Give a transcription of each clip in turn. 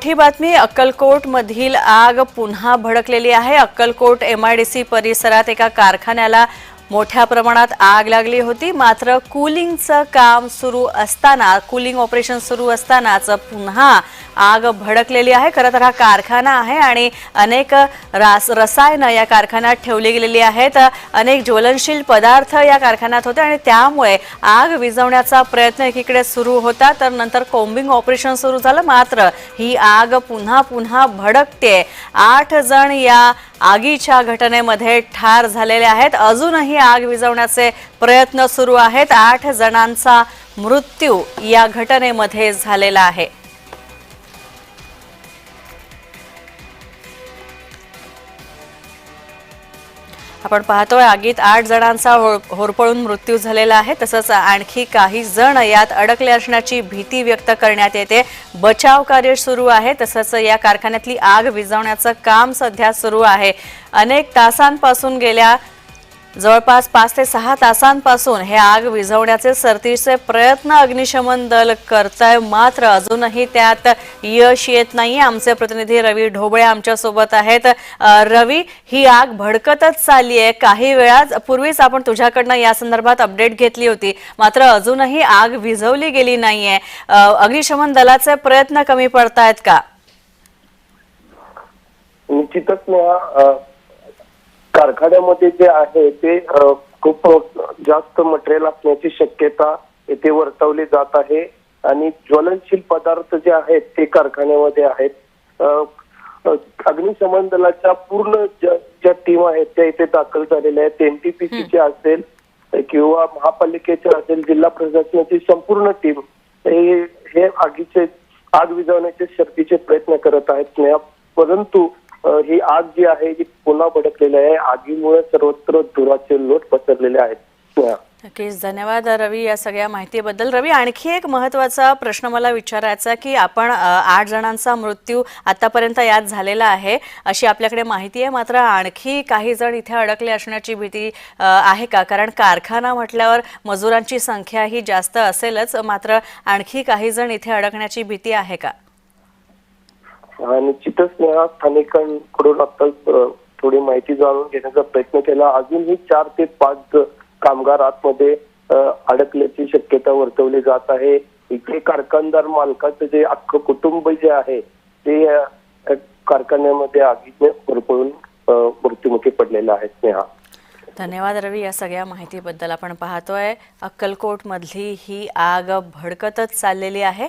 मोठी बातमी अक्कलकोट मधील आग पुन्हा भडकलेली आहे. अक्कलकोट एमआयडीसी परिसरात एका कारखान्याला मोठ्या प्रमाणात आग लागली होती. मात्र कूलिंगचं काम सुरू असताना कूलिंग ऑपरेशन सुरू असतानाच पुन्हा आग भडकलेली आहे. खरं तर हा कारखाना आहे आणि अनेक रास रसायनं या कारखान्यात ठेवली गेलेली आहेत. अनेक ज्वलनशील पदार्थ या कारखान्यात होते आणि त्यामुळे आग विझवण्याचा प्रयत्न एकीकडे सुरू होता तर नंतर कोम्बिंग ऑपरेशन सुरू झालं. मात्र ही आग पुन्हा पुन्हा भडकते. आठ जण या आगीच्या घटनेमध्ये ठार झालेले आहेत. अजूनही आग विझवण्याचे प्रयत्न सुरू आहेत. आठ जणांचा मृत्यू या घटनेमध्ये झालेला आहे. आपण पाहतोय आगीत आठ जणांचा होरपळून मृत्यू झालेला आहे. तसंच आणखी काही जण यात अडकले असण्याची भीती व्यक्त करण्यात येते. बचाव कार्य सुरू आहे. तसंच या कारखान्यातली आग विझवण्याचं काम सध्या सुरू आहे. अनेक तासांपासून गेल्या जवळपास पाच ते सहा तासांपासून हे आग विझवण्याचे सरतीचे प्रयत्न अग्निशमन दल करतंय. मात्र अजूनही त्यात यश येत नाही आमचे प्रतिनिधी रवी ढोबळे आमच्यासोबत आहेत रवी ही आग भडकतच चालली आहे काही वेळा पूर्वीच आपण तुझ्याकडनं या संदर्भात अपडेट घेतली होती. मात्र अजूनही आग विझवली गेली नाहीये. अग्निशमन दलाचे प्रयत्न कमी पडतायत का? निश्चितच कारखान्यामध्ये जे आहे ते खूप जास्त मटेरियल असण्याची शक्यता येथे वर्तवली जात आहे. आणि ज्वलनशील पदार्थ जे आहेत ते कारखान्यामध्ये आहेत. अग्निशमन दलाच्या पूर्ण ज्या टीम आहेत त्या इथे दाखल झालेल्या आहेत. एनटीपीसीचे असेल किंवा महापालिकेचे असेल जिल्हा प्रशासनाची संपूर्ण टीम हे हे आगीचे आग विझवण्याचे शर्तीचे प्रयत्न करत आहेत. परंतु ही आग जी आहे ही पुन्हा भडकलेली आहे. आगीमुळे सर्वत्र धुराचे लोट पसरलेले आहेत. नक्कीच. धन्यवाद रवी या सगळ्या माहितीबद्दल. रवी आणखी एक महत्त्वाचा प्रश्न मला विचारायचा की आपण आठ जणांचा मृत्यू आतापर्यंत यात झालेला आहे अशी आपल्याकडे माहिती आहे. मात्र आणखी काही जण इथे अडकले असण्याची भीती आहे का? कारण कारखाना म्हटल्यावर मजुरांची संख्या ही जास्त असेलच. मात्र आणखी काही जण इथे अडकण्याची भीती आहे का? निश्चितच. स्थानिकांकडून आता थोडी माहिती जाणून घेण्याचा प्रयत्न केला. अजूनही चार ते पाच कामगार आतमध्ये अडकल्याची शक्यता वर्तवली जात आहे. इथे कारखानदार मालकाचं जे अख्खं कुटुंब जे आहे ते कारखान्यामध्ये आगीने होरपळून मृत्युमुखी पडलेलं आहे. स्नेहा. धन्यवाद रवी या सगळ्या माहितीबद्दल. आपण पाहतोय अक्कलकोट मधली ही आग भडकतच चाललेली आहे.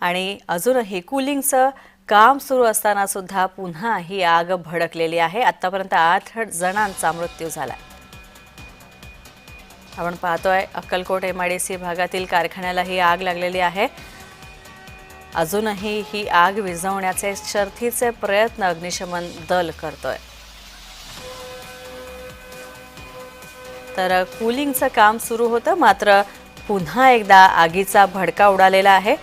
आणि अजूनही कुलिंगचं काम सुरू असताना सुद्धा पुन्हा ही आग भडकलेली आहे. आतापर्यंत आठ जणांचा मृत्यू झाला आपण पाहतोय अक्कलकोट एमआयडीसी भागातील कारखान्याला ही आग लागलेली आहे. अजूनही ही आग विझवण्याचे शर्थीचे प्रयत्न अग्निशमन दल करतोय. तर कूलिंगचं काम सुरू होतं मात्र पुन्हा एकदा आगीचा भडका उडालेला आहे.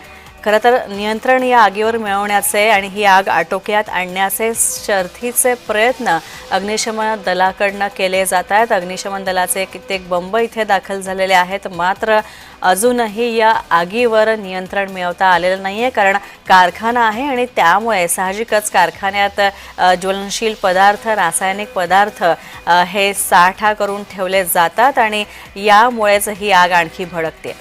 खरं तर नियंत्रण या आगीवर मिळवण्याचे आणि ही आग आटोक्यात आणण्याचे शर्थीचे प्रयत्न अग्निशमन दलाकडनं केले जात आहेत. अग्निशमन दलाचे कित्येक बंब इथे दाखल झालेले आहेत. मात्र अजूनही या आगीवर नियंत्रण मिळवता आलेलं नाही आहे कारण कारखाना आहे आणि त्यामुळे साहजिकच कारखान्यात ज्वलनशील पदार्थ रासायनिक पदार्थ हे साठा करून ठेवले जातात आणि यामुळेच ही आग आणखी भडकते.